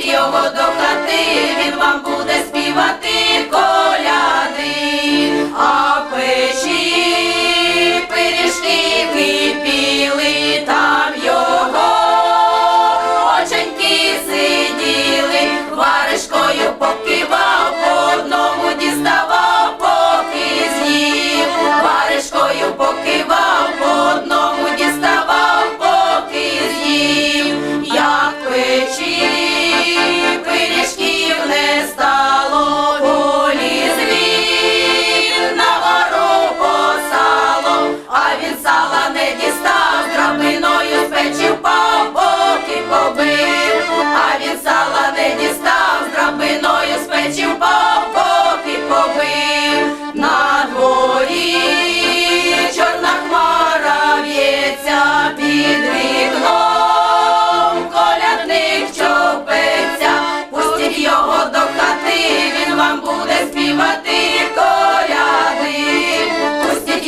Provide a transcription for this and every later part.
Tokyo, dog. стало волі на вору посало, а він сала.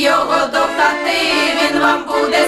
його до хати, він вам буде.